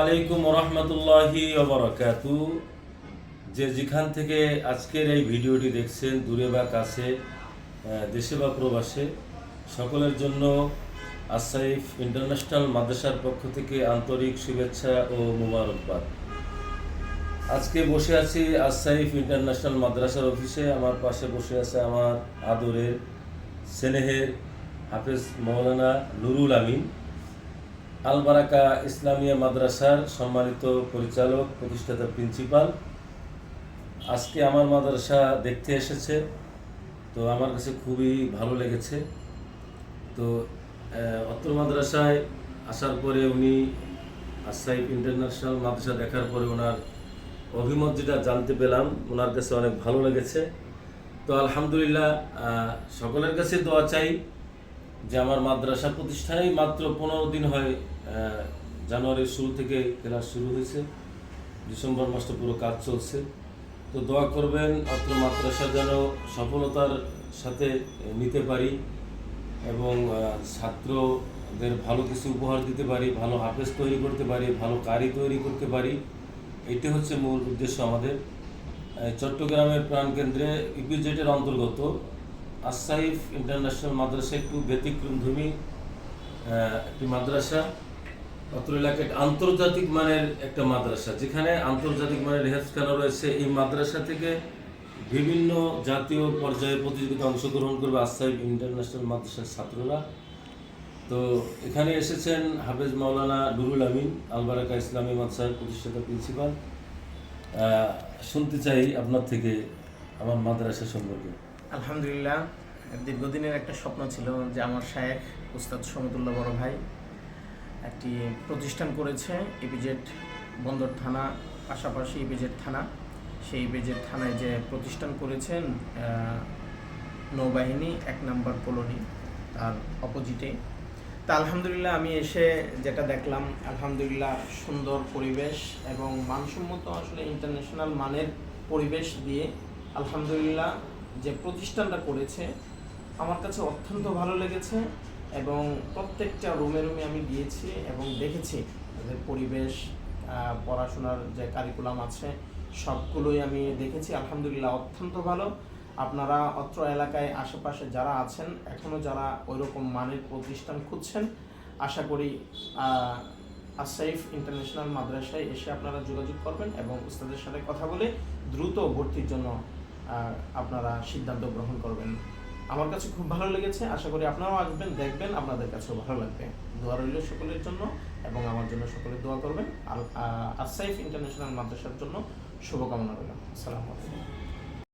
আলাইকুম রহমতুল্লাহি যে যেখান থেকে আজকের এই ভিডিওটি দেখছেন, দূরে বা কাছে দেশে বা প্রবাসে, সকলের জন্য আসাইফ ইন্টারন্যাশনাল মাদ্রাসার পক্ষ থেকে আন্তরিক শুভেচ্ছা ও মোবারকবাদ। আজকে বসে আছি আসাইফ ইন্টারন্যাশনাল মাদ্রাসার অফিসে। আমার পাশে বসে আছে আমার আদরের, স্নেহের হাফেজ মৌলানা নুরুল আমিন। আলবারাকা ইসলামিয়া মাদ্রাসার সম্মানিত পরিচালক, প্রতিষ্ঠাতা প্রিন্সিপাল। আজকে আমার মাদ্রাসা দেখতে এসেছে, তো আমার কাছে খুবই ভালো লেগেছে। তো অত্র মাদ্রাসায় আসার পরে উনি আসাইফ ইন্টারন্যাশনাল মাদ্রাসা দেখার পরে ওনার অভিমত যেটা জানতে পেলাম, ওনার কাছে অনেক ভালো লেগেছে। তো আলহামদুলিল্লাহ সকলের কাছে দোয়া চাই। যে আমার মাদ্রাসা প্রতিষ্ঠানেই মাত্র পনেরো দিন হয় জানুয়ারির শুরু থেকে ক্লাস শুরু হয়েছে। ডিসেম্বর মাসটা পুরো কাজ চলছে। তো দোয়া করবেন, অত্র মাদ্রাসা যেন সফলতার সাথে নিতে পারি এবং ছাত্রদের ভালো কিছু উপহার দিতে পারি, ভালো হাফেজ তৈরি করতে পারি, ভালো কারি তৈরি করতে পারি। এটি হচ্ছে মূল উদ্দেশ্য আমাদের। চট্টগ্রামের প্রাণকেন্দ্রে ইপিজেটের অন্তর্গত আসাইফ ইন্টারন্যাশনাল মাদ্রাসা একটু ব্যতিক্রমধর্মী একটি মাদ্রাসা, অত্র এলাকায় আন্তর্জাতিক মানের একটা মাদ্রাসা, যেখানে আন্তর্জাতিক মানের হেফখানা রয়েছে। এই মাদ্রাসা থেকে বিভিন্ন জাতীয় পর্যায়ে প্রতিযোগিতা অংশগ্রহণ করবে আসাইফ ইন্টারন্যাশনাল মাদ্রাসার ছাত্ররা। তো এখানে এসেছেন হাফেজ মাওলানা নুরুল আমিন, আলবারাকা ইসলামী মাদ্রাসার প্রতিষ্ঠাতা প্রিন্সিপাল। শুনতে চাই আপনার থেকে আমার মাদ্রাসা সম্পর্কে। আলহামদুলিল্লাহ, দীর্ঘদিনের একটা স্বপ্ন ছিল যে আমার শায়েখ উস্তাদ সমতুল্লাহ বড় ভাই একটি প্রতিষ্ঠান করেছে ইপিজেড বন্দর থানা, পাশাপাশি ইপিজেড থানা। সেই ইপিজেড থানায় যে প্রতিষ্ঠান করেছেন নৌবাহিনী, এক নম্বর কলোনি, তার অপোজিটে। তা আলহামদুলিল্লাহ, আমি এসে যেটা দেখলাম, আলহামদুলিল্লাহ সুন্দর পরিবেশ এবং মানসম্মত আসলে ইন্টারন্যাশনাল মানের পরিবেশ দিয়ে, আলহামদুলিল্লাহ যে প্রতিষ্ঠানটা করেছে, আমার কাছে অত্যন্ত ভালো লেগেছে এবং প্রত্যেকটা রুমে রুমে আমি গিয়েছি এবং দেখেছি তাদের পরিবেশ পড়াশোনার যে কারিকুলাম আছে, সবগুলোই আমি দেখেছি। আলহামদুলিল্লাহ অত্যন্ত ভালো। আপনারা অত্র এলাকায় আশেপাশে যারা আছেন এখনও যারা ওইরকম মানের প্রতিষ্ঠান খুঁজছেন, আশা করি আসাইফ ইন্টারন্যাশনাল মাদ্রাসায় এসে আপনারা যোগাযোগ করবেন এবং উস্তাদের সাথে কথা বলে দ্রুত ভর্তির জন্য আপনারা সিদ্ধান্ত গ্রহণ করবেন। আমার কাছে খুব ভালো লেগেছে, আশা করি আপনারাও আসবেন, দেখবেন, আপনাদের কাছেও ভালো লাগবে। দোয়া রইল সকলের জন্য এবং আমার জন্য সকলে দোয়া করবেন। আর আসাইফ ইন্টারন্যাশনাল মাদ্রাসার জন্য শুভকামনা রইল। আসসালামু আলাইকুম।